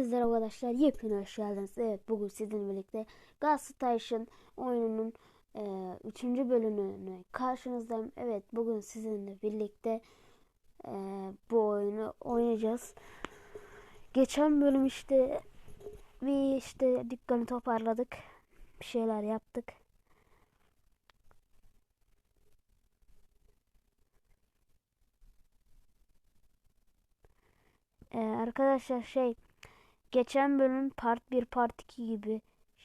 Sizler arkadaşlar yepyeni hoş geldiniz. Evet bugün sizinle birlikte Galatasaray oyununun 3. bölümünü karşınızdayım. Evet bugün sizinle birlikte e, bu oyunu oynayacağız. Geçen bölüm işte bir işte dükkanı toparladık. Bir şeyler yaptık. Ee, arkadaşlar şey geçen bölüm part 1 part 2 gibi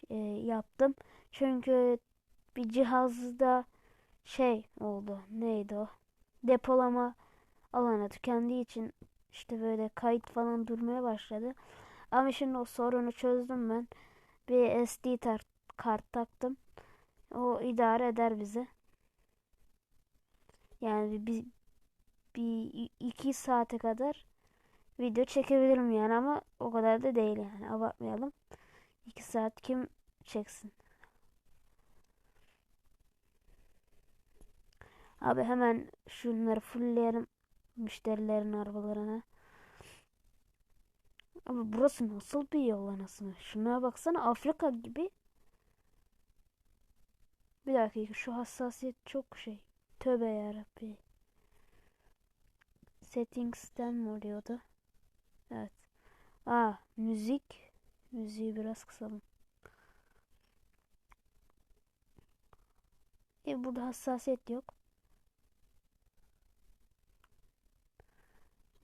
e, yaptım. Çünkü bir cihazda şey oldu. Neydi o? Depolama alanı tükendiği için işte böyle kayıt falan durmaya başladı. Ama şimdi o sorunu çözdüm ben. Bir SD kart taktım. O idare eder bizi. Yani bir, bir iki saate kadar video çekebilirim yani ama o kadar da değil yani abartmayalım. 2 saat kim çeksin? Abi hemen şunları fullleyelim müşterilerin arabalarına. Abi burası nasıl bir yol anasını? Şuna baksana Afrika gibi. Bir dakika şu hassasiyet çok şey. Tövbe yarabbi. Settings'ten mi oluyordu? Evet. Aa müzik. Müziği biraz kısalım. E burada hassasiyet yok.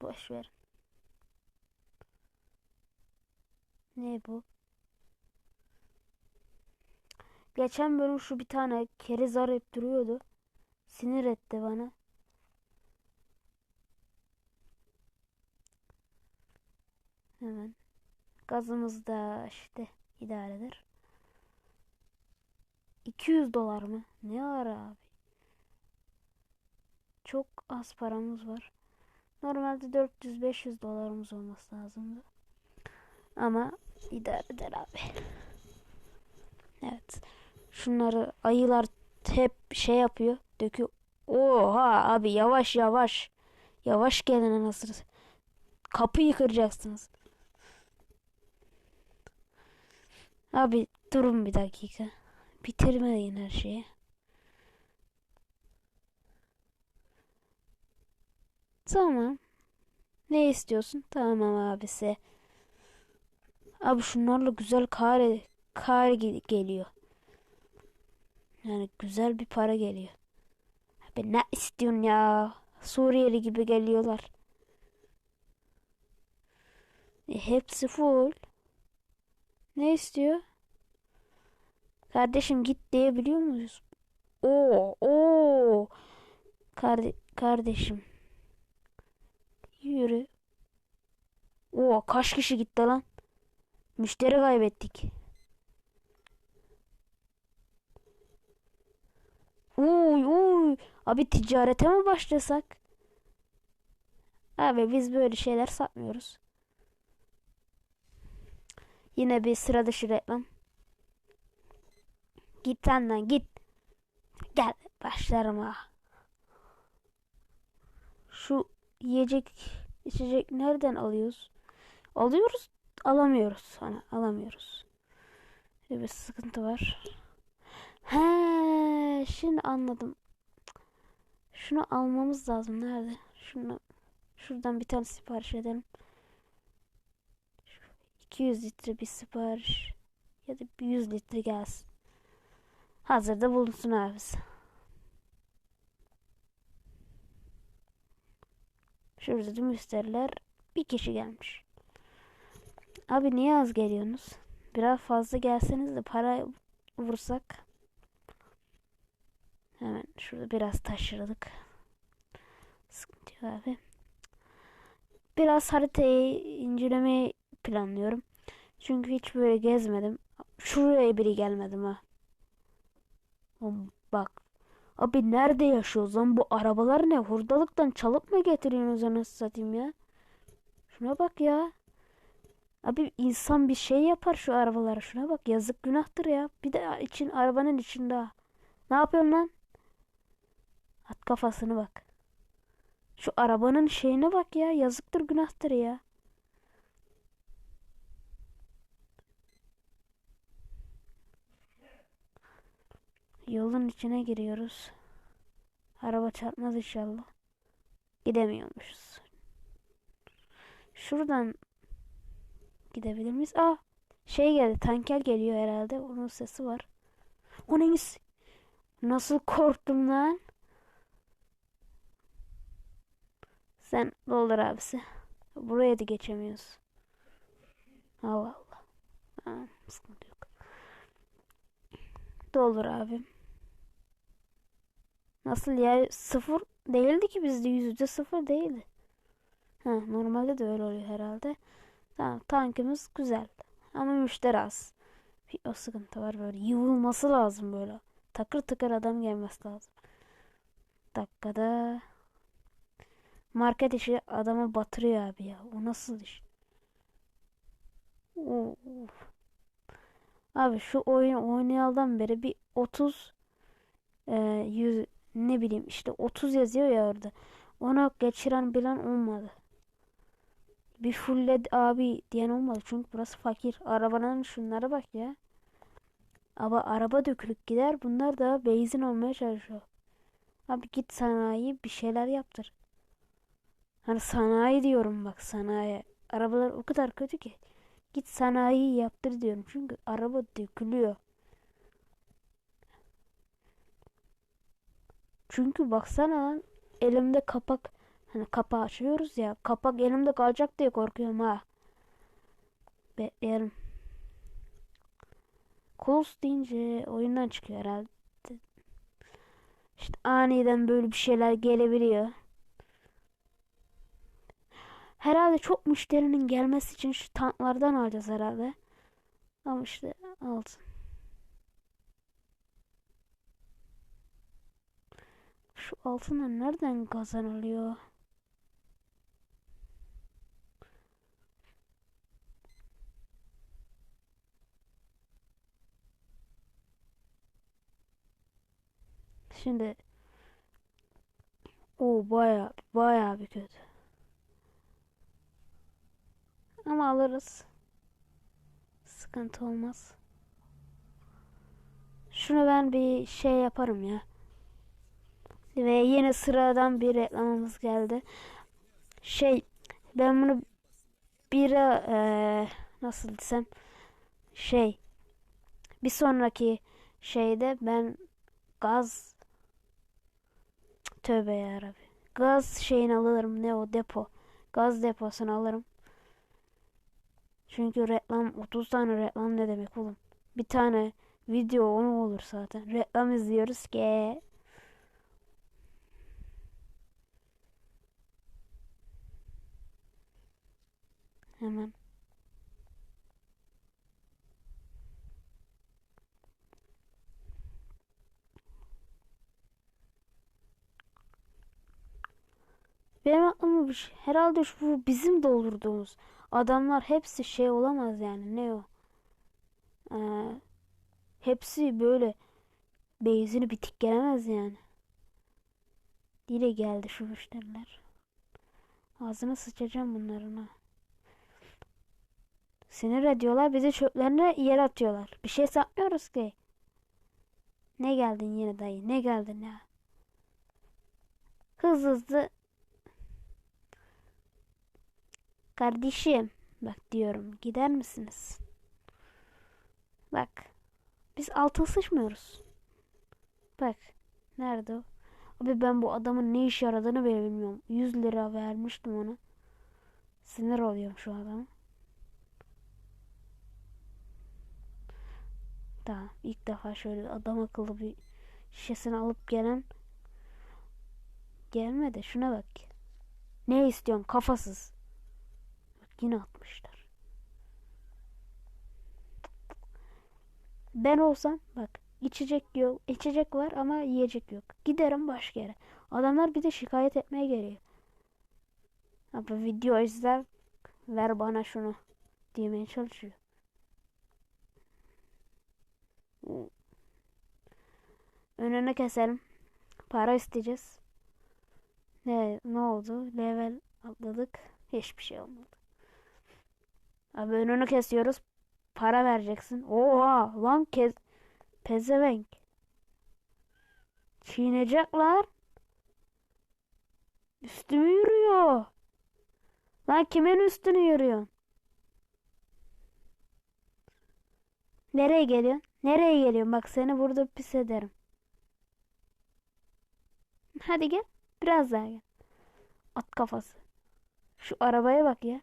Boş ver. Ne bu? Geçen bölüm şu bir tane keriz arayıp duruyordu. Sinir etti bana. Hemen. Gazımız da işte idare eder. 200 dolar mı? Ne ara abi? Çok az paramız var. Normalde 400-500 dolarımız olması lazımdı. Ama idare eder abi. Evet. Şunları ayılar hep şey yapıyor. Döküyor. Oha abi yavaş yavaş. Yavaş gelin anasını. Kapıyı kıracaksınız. Abi durun bir dakika. Bitirmeyin her şeyi. Tamam. Ne istiyorsun? Tamam abisi. Abi şunlarla güzel kare kare geliyor. Yani güzel bir para geliyor. Abi ne istiyorsun ya? Suriyeli gibi geliyorlar. E, hepsi full. Ne istiyor? Kardeşim git diyebiliyor muyuz? Oo, oo. Karde kardeşim. Yürü. Oo, kaç kişi gitti lan? Müşteri kaybettik. Uy uy. Abi ticarete mi başlasak? Abi biz böyle şeyler satmıyoruz. Yine bir sıra dışı reklam. Git senden git. Gel başlarım ha. Şu yiyecek içecek nereden alıyoruz? Alıyoruz alamıyoruz. Hani alamıyoruz. Bir sıkıntı var. He, şimdi anladım. Şunu almamız lazım. Nerede? Şunu şuradan bir tane sipariş edelim. 200 litre bir sipariş ya da 100 litre gelsin. Hazırda bulunsun abisi. Şurada da müşteriler bir kişi gelmiş. Abi niye az geliyorsunuz? Biraz fazla gelseniz de para vursak. Hemen şurada biraz taşırdık. Sıkıntı yok abi. Biraz haritayı incelemeyi planlıyorum. Çünkü hiç böyle gezmedim. Şuraya biri gelmedim ha. Bak. Abi nerede yaşıyoruz lan? Bu arabalar ne? Hurdalıktan çalıp mı getiriyorsunuz anasını satayım ya? Şuna bak ya. Abi insan bir şey yapar şu arabalara. Şuna bak yazık günahtır ya. Bir de için arabanın içinde. Ne yapıyorsun lan? At kafasını bak. Şu arabanın şeyine bak ya. Yazıktır günahtır ya. Yolun içine giriyoruz. Araba çarpmaz inşallah. Gidemiyormuşuz. Şuradan gidebilir miyiz? Aa şey geldi tanker geliyor herhalde. Onun sesi var. O neymiş? Nasıl korktum lan? Sen doldur abisi. Buraya da geçemiyoruz. Allah Allah. Ha, sıkıntı yok. Doldur abim. Nasıl ya? Sıfır değildi ki bizde yüzde sıfır değildi. Ha, normalde de öyle oluyor herhalde. Tamam tankımız güzel. Ama müşteri az. Bir o sıkıntı var böyle. Yığılması lazım böyle. Takır takır adam gelmesi lazım. Dakikada market işi adamı batırıyor abi ya. O nasıl iş? Of. Abi şu oyun oynayalıdan beri bir 30 e, 100 ne bileyim işte 30 yazıyor ya orada. Ona geçiren bilen olmadı. Bir full abi diyen olmadı. Çünkü burası fakir. Arabanın şunlara bak ya. Ama araba dökülüp gider. Bunlar da benzin olmaya çalışıyor. Abi git sanayi bir şeyler yaptır. Hani sanayi diyorum bak sanayi. Arabalar o kadar kötü ki. Git sanayi yaptır diyorum. Çünkü araba dökülüyor. Çünkü baksana lan elimde kapak hani kapağı açıyoruz ya kapak elimde kalacak diye korkuyorum ha. Bekleyelim. Close deyince oyundan çıkıyor herhalde. İşte aniden böyle bir şeyler gelebiliyor. Herhalde çok müşterinin gelmesi için şu tanklardan alacağız herhalde. Ama işte altın. Şu altınlar nereden kazanılıyor? Şimdi o baya baya bir kötü. Ama alırız. Sıkıntı olmaz. Şunu ben bir şey yaparım ya. Ve yine sıradan bir reklamımız geldi. Şey ben bunu bir e, nasıl desem şey bir sonraki şeyde ben gaz tövbe yarabbi gaz şeyini alırım. Ne o depo? Gaz deposunu alırım. Çünkü reklam 30 tane reklam ne demek oğlum? Bir tane video onu olur zaten. Reklam izliyoruz ki Hemen. Benim aklıma bir şey. Herhalde şu bizim doldurduğumuz adamlar hepsi şey olamaz yani. Ne o? Ee, hepsi böyle beyzini bitik gelemez yani. Dile geldi şu müşteriler. Ağzına sıçacağım bunların ha. Sinir ediyorlar. Bizi çöplerine yer atıyorlar. Bir şey satmıyoruz ki. Ne geldin yine dayı? Ne geldin ya? Hızlı hızlı. Kardeşim. Bak diyorum. Gider misiniz? Bak. Biz altın sıçmıyoruz. Bak. Nerede o? Abi ben bu adamın ne iş yaradığını bile bilmiyorum. 100 lira vermiştim ona. Sinir oluyorum şu adamı. Daha ilk defa şöyle adam akıllı bir şişesini alıp gelen gelmedi. Şuna bak. Ne istiyorsun kafasız. Bak yine atmışlar. Ben olsam bak içecek yok. içecek var ama yiyecek yok. Giderim başka yere. Adamlar bir de şikayet etmeye geliyor. Abi video izler ver bana şunu demeye çalışıyor. Önünü keselim. Para isteyeceğiz. Ne, ne oldu? Level atladık. Hiçbir şey olmadı. Abi önünü kesiyoruz. Para vereceksin. Oha lan kes pezevenk. Çiğneyecekler. Üstümü yürüyor. Lan kimin üstünü yürüyorsun? Nereye geliyorsun? Nereye geliyorsun? Bak seni burada pis ederim. Hadi gel. Biraz daha gel. At kafası. Şu arabaya bak ya.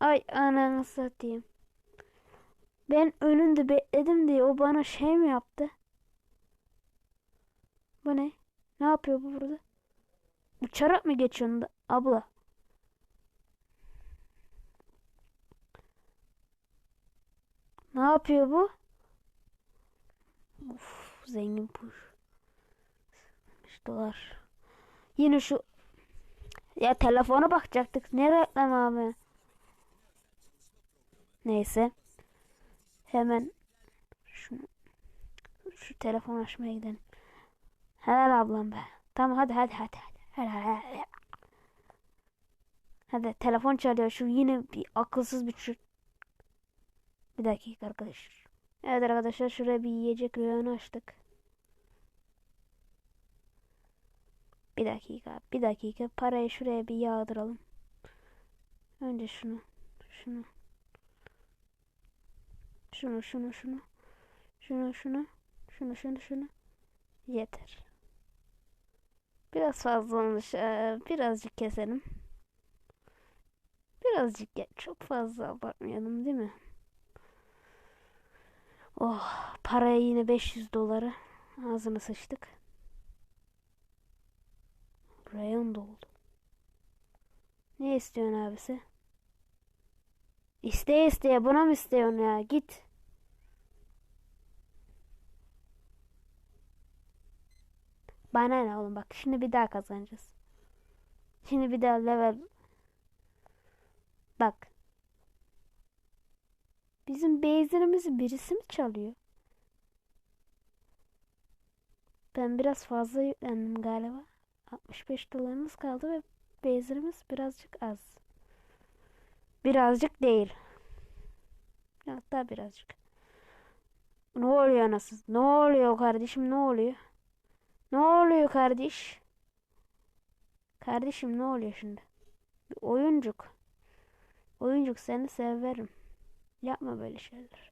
Ay ananı satayım. Ben önünde bekledim diye o bana şey mi yaptı? Bu ne? Ne yapıyor bu burada? Uçarak mı geçiyorsun da- abla? Ne yapıyor bu? Of, zengin puş. 5 dolar. Yine şu ya telefona bakacaktık. Ne reklam abi? Neyse. Hemen şunu şu telefon açmaya gidelim. Helal ablam be. Tamam hadi hadi hadi hadi. Helal helal. Hadi telefon çalıyor. Şu yine bir akılsız bir çocuk. Bir dakika arkadaşlar. Evet arkadaşlar şuraya bir yiyecek reyonu açtık. Bir dakika. Bir dakika. Parayı şuraya bir yağdıralım. Önce şunu. Şunu. Şunu şunu şunu. Şunu şunu. Şunu şunu şunu. Yeter. Biraz fazla olmuş. Ee, birazcık keselim. Birazcık ya. Çok fazla abartmayalım değil mi? Oh, paraya yine 500 doları ağzına sıçtık. Rayon doldu. Ne istiyorsun abisi? İsteye isteye buna mı istiyorsun ya? Git. Bana ne oğlum bak şimdi bir daha kazanacağız. Şimdi bir daha level. Bak. Bizim base'lerimizi birisi mi çalıyor? Ben biraz fazla yüklendim galiba. 65 dolarımız kaldı ve base'lerimiz birazcık az. Birazcık değil. Hatta birazcık. Ne oluyor nasıl? Ne oluyor kardeşim ne oluyor? Ne oluyor kardeş? Kardeşim ne oluyor şimdi? Bir oyuncuk. Oyuncuk seni severim. Yapma böyle şeyler.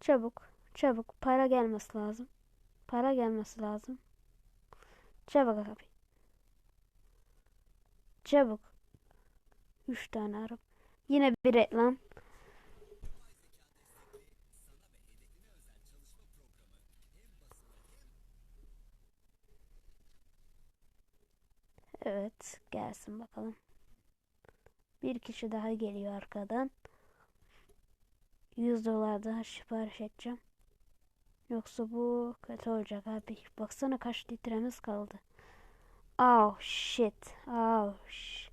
Çabuk, çabuk para gelmesi lazım. Para gelmesi lazım. Çabuk abi. Çabuk. Üç tane araba. Yine bir reklam. Evet, gelsin bakalım. Bir kişi daha geliyor arkadan. 100 dolar daha sipariş edeceğim. Yoksa bu kötü olacak abi. Baksana kaç litremiz kaldı. Oh shit. Oh shit.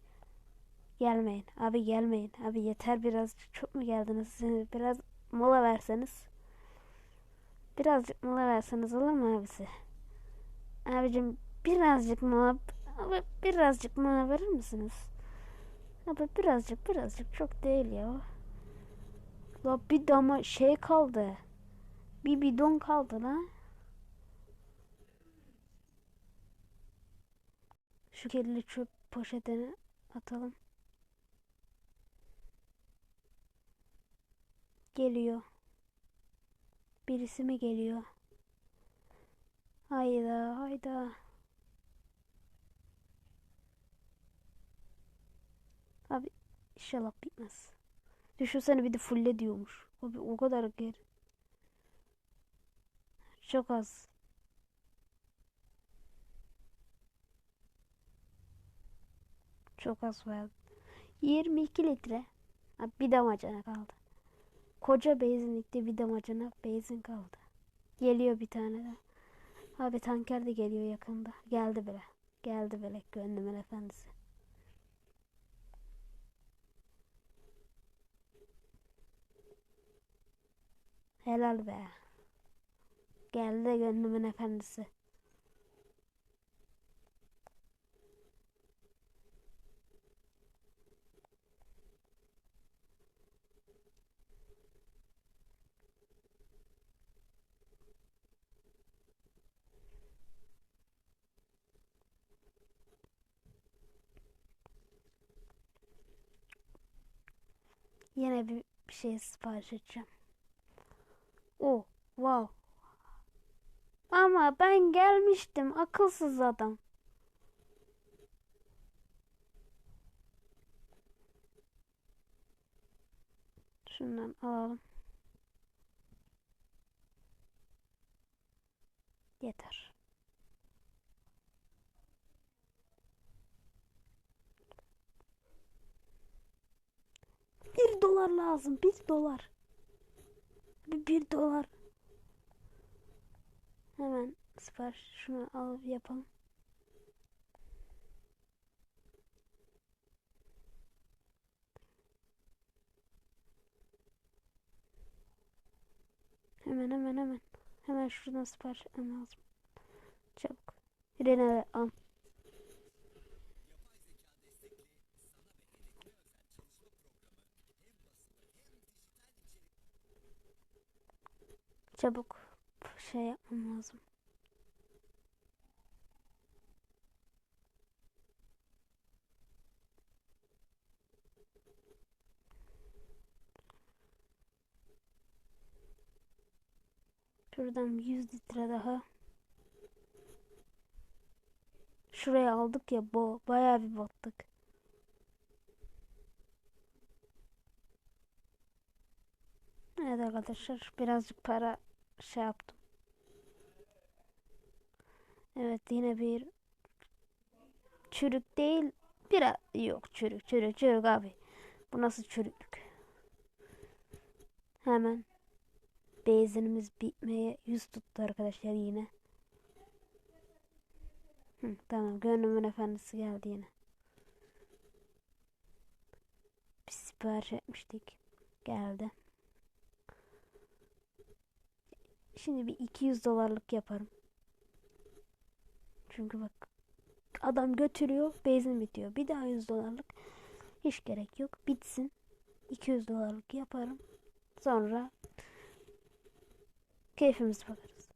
Gelmeyin. Abi gelmeyin. Abi yeter biraz. Çok mu geldiniz? Biraz mola verseniz. Birazcık mola verseniz olur mu abisi? Abicim birazcık mola Abi birazcık mola verir misiniz? Abi birazcık birazcık çok değil ya. La bir dama şey kaldı. Bir bidon kaldı la. Şu kirli çöp poşetine atalım. Geliyor. Birisi mi geliyor? Hayda hayda. Abi inşallah bitmez. Düşünsene bir de fulle diyormuş. Abi o kadar geri. Çok az. Çok az var. 22 litre. Abi bir damacana kaldı. Koca benzinlikte bir damacana benzin kaldı. Geliyor bir tane de. Abi tanker de geliyor yakında. Geldi bile. Geldi bile gönlümün efendisi. Helal be. Geldi gönlümün efendisi. Yine bir, bir şey sipariş edeceğim. Wow. Ama ben gelmiştim akılsız adam. Şundan alalım. Yeter. Bir dolar lazım. Bir dolar. Bir, bir dolar. Hemen sipariş şunu alıp yapalım. Hemen hemen hemen. Hemen şuradan sipariş etmem lazım. Çabuk. Rene al. Çabuk şey yapmam lazım. Şuradan 100 litre daha. Şuraya aldık ya bu bayağı bir battık. Evet arkadaşlar birazcık para şey yaptım. Evet yine bir çürük değil biraz yok çürük çürük çürük abi. Bu nasıl çürüklük? Hemen benzinimiz bitmeye yüz tuttu arkadaşlar yine. Hı, tamam gönlümün efendisi geldi yine. Bir sipariş etmiştik. Geldi. Şimdi bir 200 dolarlık yaparım. Çünkü bak adam götürüyor benzin bitiyor. Bir daha 100 dolarlık hiç gerek yok. Bitsin. 200 dolarlık yaparım. Sonra keyfimiz bakarız.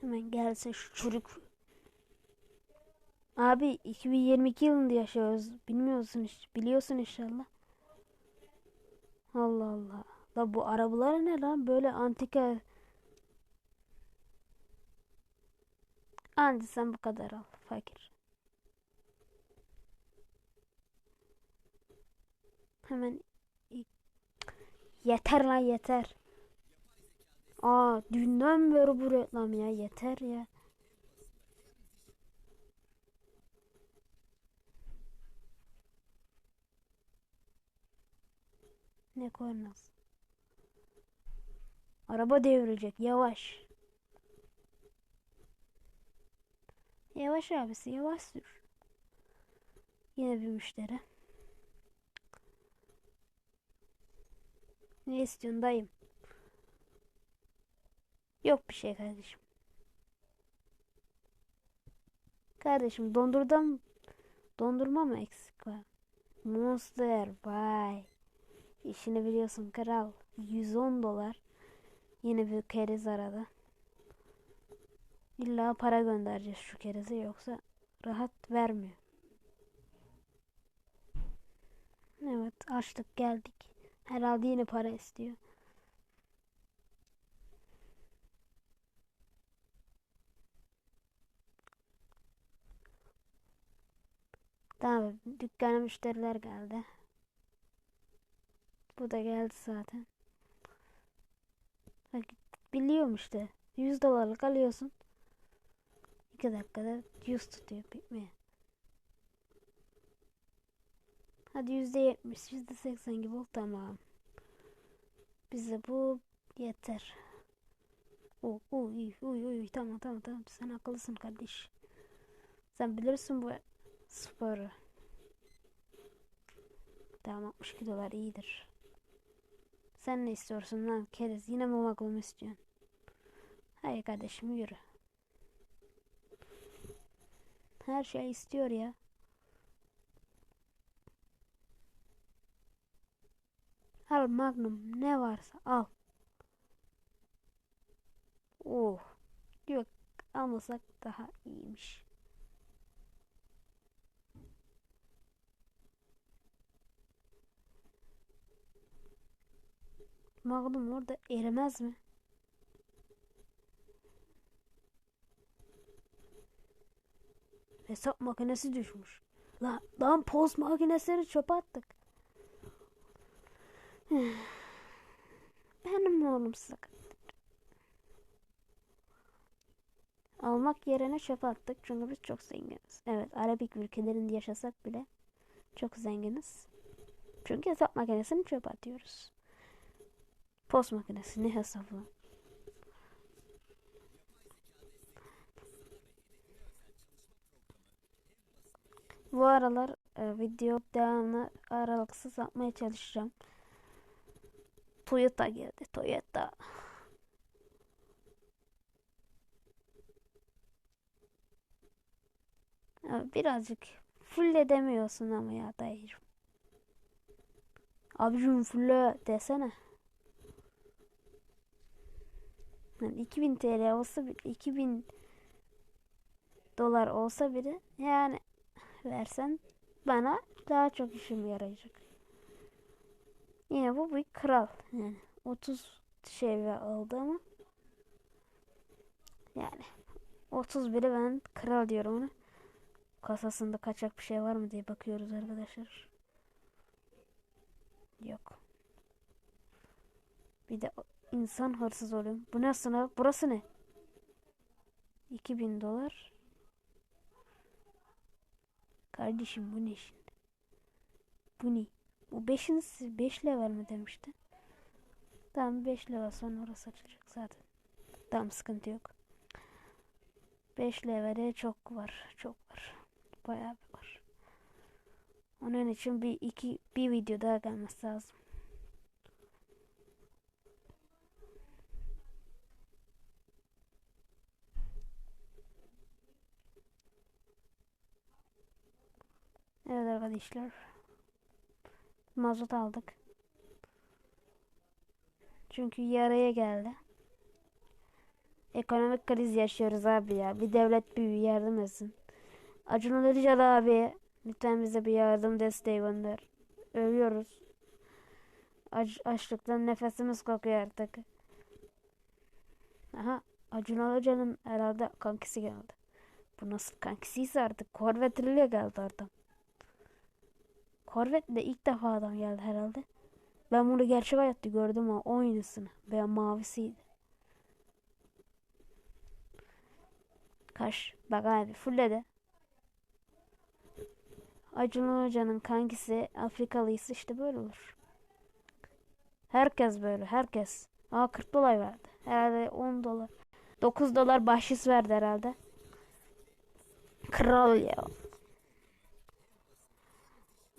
Hemen gelsin şu çocuk. Abi 2022 yılında yaşıyoruz. Bilmiyorsun hiç. Biliyorsun inşallah. Allah Allah. La bu arabalar ne lan? Böyle antika. Anca sen bu kadar al. Fakir. Hemen yeter lan yeter. Aa dünden beri bu reklam ya yeter ya. Ne kornası? Araba devrilecek yavaş. Yavaş abisi yavaş sür. Yine bir müşteri. Ne istiyorsun dayım? Yok bir şey kardeşim. Kardeşim dondurdum. Dondurma mı eksik var? Monster vay. İşini biliyorsun kral. 110 dolar. Yine bir keriz arada. İlla para göndereceğiz şu kerize yoksa rahat vermiyor. Evet açtık geldik. Herhalde yine para istiyor. Tamam dükkana müşteriler geldi. Bu da geldi zaten. Bak, biliyorum işte. 100 dolarlık alıyorsun. 2 dakikada 100 tutuyor bitmeye. Hadi %70, %80 gibi ol tamam. Bize bu yeter. Oh, uy, uy, uy, tamam, tamam, tamam. Sen akıllısın kardeş. Sen bilirsin bu sporu. Tamam 62 dolar iyidir. Sen ne istiyorsun lan keriz? Yine mi maglum istiyorsun? Hayır kardeşim yürü. Her şey istiyor ya. Al magnum ne varsa al. Oh. Yok almasak daha iyiymiş. Magnum orada erimez mi? Hesap makinesi düşmüş. Lan, lan post makinesini çöpe attık. Benim oğlum sakat. Almak yerine çöpe attık çünkü biz çok zenginiz. Evet Arabik ülkelerinde yaşasak bile çok zenginiz. Çünkü hesap makinesini çöpe atıyoruz. Post makinesi ne hesabı? Bu aralar e, video devamlı aralıksız yapmaya çalışacağım. Toyota geldi. Toyota. Birazcık full edemiyorsun ama ya dayıcım. Abicim full desene. Yani 2000 TL olsa 2000 dolar olsa biri yani versen bana daha çok işim yarayacak. Yine bu bir kral. Yani 30 şey aldı ama yani 31'i ben kral diyorum ona. Kasasında kaçak bir şey var mı diye bakıyoruz arkadaşlar. Yok. Bir de insan hırsız oluyor. Bu ne sınav? Burası ne? 2000 dolar. Kardeşim bu ne şimdi? Bu ne? Bu 5. 5 level mi demişti? Tamam 5 level sonra orası açılacak zaten. Tamam sıkıntı yok. 5 levele çok var. Çok var. Bayağı bir var. Onun için bir iki bir video daha gelmesi lazım. Evet arkadaşlar. Mazot aldık. Çünkü yaraya geldi. Ekonomik kriz yaşıyoruz abi ya. Bir devlet bir yardım etsin. Acun Ilıcalı abi lütfen bize bir yardım desteği gönder. Ölüyoruz. Aç, açlıktan nefesimiz kokuyor artık. Aha Acun Ilıcalı'nın herhalde kankisi geldi. Bu nasıl kankisiyse artık Corvette ile geldi adam. Corvette'de ilk defa adam geldi herhalde. Ben bunu gerçek hayatta gördüm ama aynısını. Ben mavisiydi. Kaş. Bak abi fulle Acun Hoca'nın kankisi Afrikalıysa işte böyle olur. Herkes böyle herkes. Aa 40 dolar verdi. Herhalde 10 dolar. 9 dolar bahşiş verdi herhalde. Kral ya.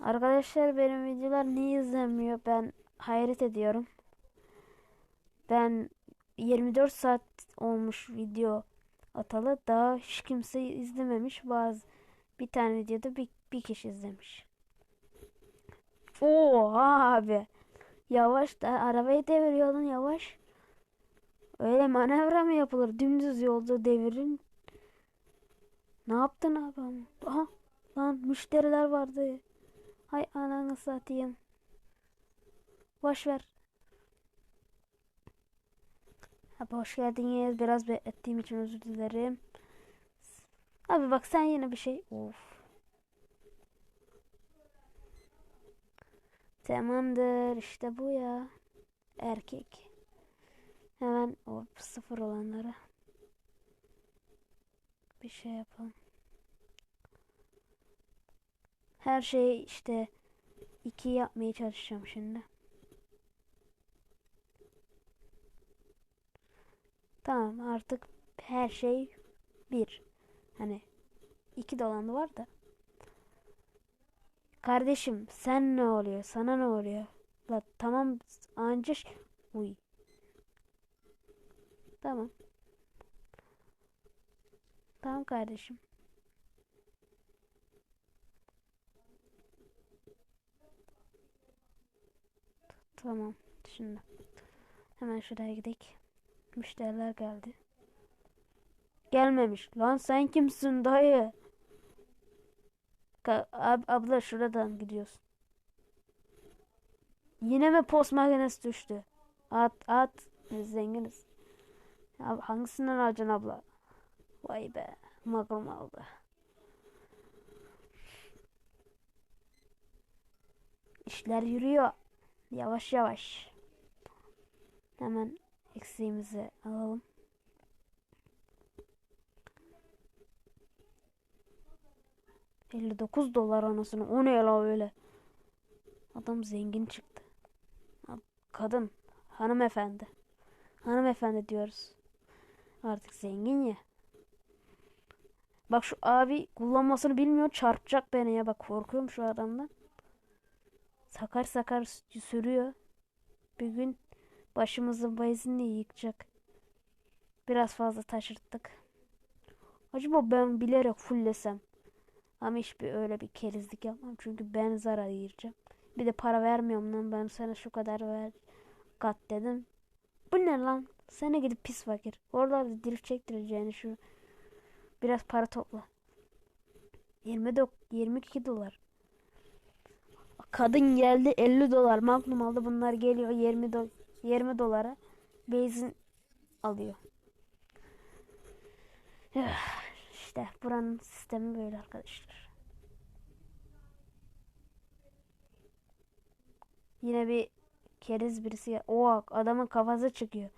Arkadaşlar benim videolar niye izlenmiyor ben hayret ediyorum. Ben 24 saat olmuş video atalı daha hiç kimse izlememiş bazı bir tane videoda bir, bir kişi izlemiş. Oo abi. Yavaş da arabayı deviriyordun yavaş. Öyle manevra mı yapılır? Dümdüz yolda devirin. Ne yaptın abi? Aha lan müşteriler vardı. Hay ananı satayım. Boş ver. Abi hoş geldiniz. Biraz beklettiğim için özür dilerim. Abi bak sen yine bir şey. Of. Tamamdır. işte bu ya. Erkek. Hemen o sıfır olanlara bir şey yapalım. Her şeyi işte iki yapmaya çalışacağım şimdi. Tamam artık her şey bir. Hani iki dolandı var da. Kardeşim sen ne oluyor? Sana ne oluyor? La tamam anca uy. Tamam. Tamam kardeşim. Tamam. Şimdi. Hemen şuraya gidelim. Müşteriler geldi. Gelmemiş. Lan sen kimsin dayı? Ab abla şuradan gidiyorsun. Yine mi post makinesi düştü? At at. Biz zenginiz. Ya hangisinden alacaksın abla? Vay be. Magrum aldı. İşler yürüyor. Yavaş yavaş. Hemen eksiğimizi alalım. Elli dokuz dolar anasını. O ne la öyle? Adam zengin çıktı. Kadın. Hanımefendi. Hanımefendi diyoruz. Artık zengin ya. Bak şu abi kullanmasını bilmiyor. Çarpacak beni ya. Bak korkuyorum şu adamdan. Sakar sakar sürüyor. Bir gün başımızın benzinini yıkacak. Biraz fazla taşırttık. Acaba ben bilerek fullesem. Ama hiçbir öyle bir kerizlik yapmam. Çünkü ben zarar yiyeceğim. Bir de para vermiyorum lan ben sana şu kadar ver. Kat dedim. Bu ne lan? Sana gidip pis fakir. Oralarda drift çektireceğini şu. Biraz para topla. 20 do 22 dolar. Kadın geldi 50 dolar. Magnum aldı. Bunlar geliyor 20 do 20 dolara. Benzin alıyor. İşte buranın sistemi böyle arkadaşlar. Yine bir keriz birisi gel- O adamın kafası çıkıyor.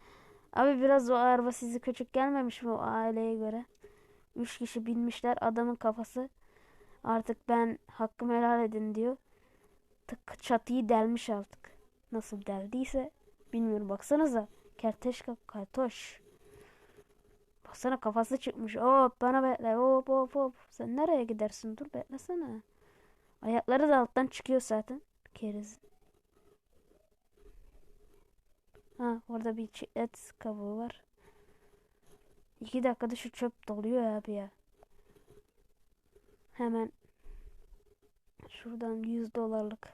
Abi biraz o araba sizi küçük gelmemiş mi o aileye göre? Üç kişi binmişler adamın kafası. Artık ben hakkımı helal edin diyor. Çatıyı delmiş artık. Nasıl deldiyse bilmiyorum baksanıza. Kerteşka kartoş. Baksana kafası çıkmış. Hop bana bekle. Hop hop hop. Sen nereye gidersin? Dur beklesene. Ayakları da alttan çıkıyor zaten. Keriz. Ha orada bir et kabuğu var. İki dakikada şu çöp doluyor abi ya. Hemen şuradan 100 dolarlık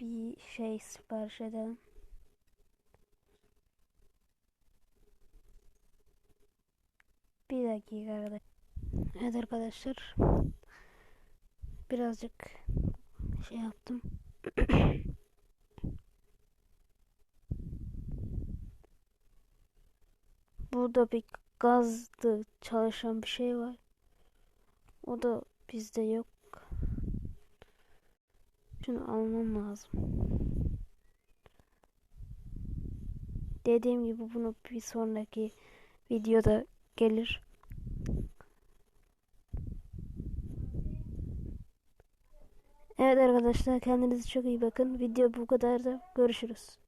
bir şey sipariş edelim. Bir dakika arkadaşlar. Evet arkadaşlar. Birazcık şey yaptım. Burada bir gazlı çalışan bir şey var. O da bizde yok. Şunu almam lazım. Dediğim gibi bunu bir sonraki videoda gelir. Evet arkadaşlar kendinize çok iyi bakın. Video bu kadar da görüşürüz.